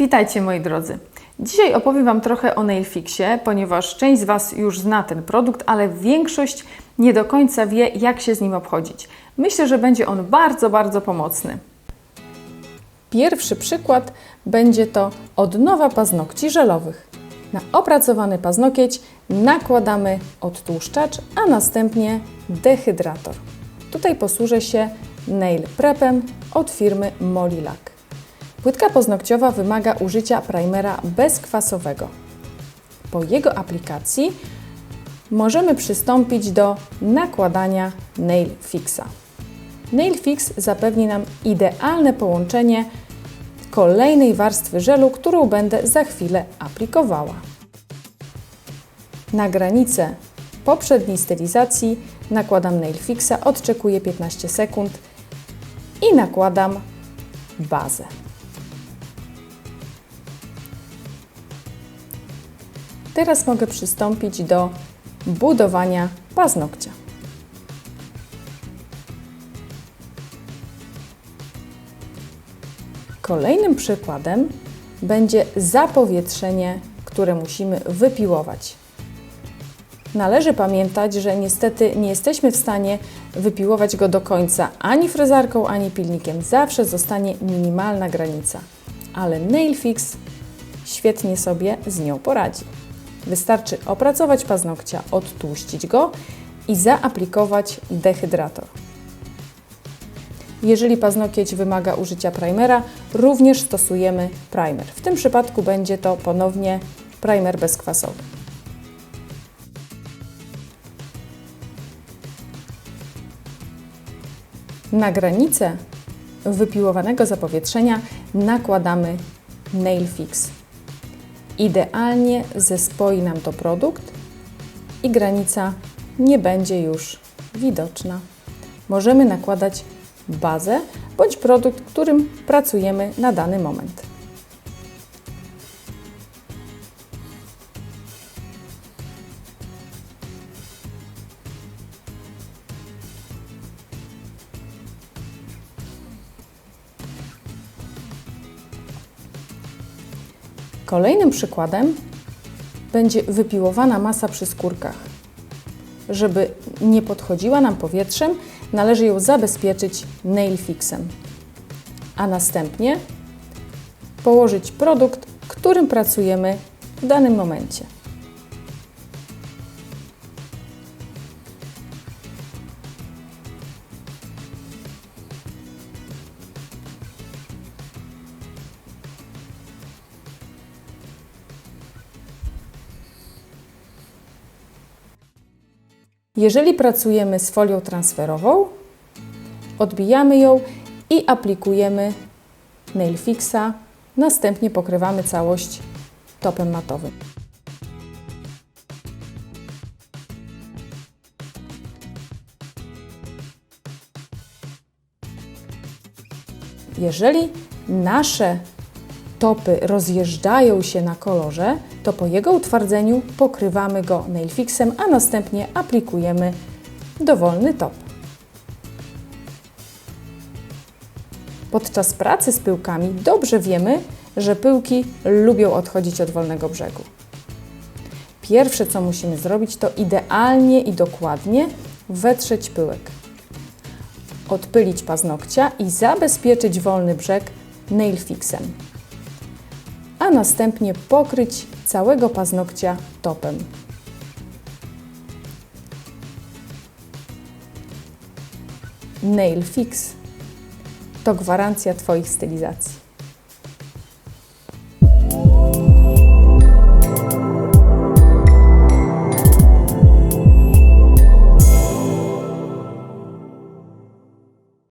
Witajcie moi drodzy. Dzisiaj opowiem Wam trochę o Nailfixie, ponieważ część z Was już zna ten produkt, ale większość nie do końca wie, jak się z nim obchodzić. Myślę, że będzie on bardzo, bardzo pomocny. Pierwszy przykład będzie to odnowa paznokci żelowych. Na opracowany paznokieć nakładamy odtłuszczacz, a następnie dehydrator. Tutaj posłużę się Nail Prepem od firmy Molilac. Płytka paznokciowa wymaga użycia primera bezkwasowego. Po jego aplikacji możemy przystąpić do nakładania Nail Fixa. Nail Fix zapewni nam idealne połączenie kolejnej warstwy żelu, którą będę za chwilę aplikowała. Na granicę poprzedniej stylizacji nakładam Nail Fixa, odczekuję 15 sekund i nakładam bazę. Teraz mogę przystąpić do budowania paznokcia. Kolejnym przykładem będzie zapowietrzenie, które musimy wypiłować. Należy pamiętać, że niestety nie jesteśmy w stanie wypiłować go do końca ani frezarką, ani pilnikiem. Zawsze zostanie minimalna granica, ale Nailfix świetnie sobie z nią poradzi. Wystarczy opracować paznokcia, odtłuścić go i zaaplikować dehydrator. Jeżeli paznokieć wymaga użycia primera, również stosujemy primer. W tym przypadku będzie to ponownie primer bezkwasowy. Na granicę wypiłowanego zapowietrzenia nakładamy Nail Fix. Idealnie zespoi nam to produkt i granica nie będzie już widoczna. Możemy nakładać bazę bądź produkt, którym pracujemy na dany moment. Kolejnym przykładem będzie wypiłowana masa przy skórkach. Żeby nie podchodziła nam powietrzem, należy ją zabezpieczyć nail fixem, a następnie położyć produkt, którym pracujemy w danym momencie. Jeżeli pracujemy z folią transferową, odbijamy ją i aplikujemy nail fixa, następnie pokrywamy całość topem matowym. Jeżeli nasze topy rozjeżdżają się na kolorze, to po jego utwardzeniu pokrywamy go nailfixem, a następnie aplikujemy dowolny top. Podczas pracy z pyłkami dobrze wiemy, że pyłki lubią odchodzić od wolnego brzegu. Pierwsze, co musimy zrobić, to idealnie i dokładnie wetrzeć pyłek. Odpylić paznokcia i zabezpieczyć wolny brzeg nailfixem a następnie pokryć całego paznokcia topem. Nail Fix to gwarancja Twoich stylizacji.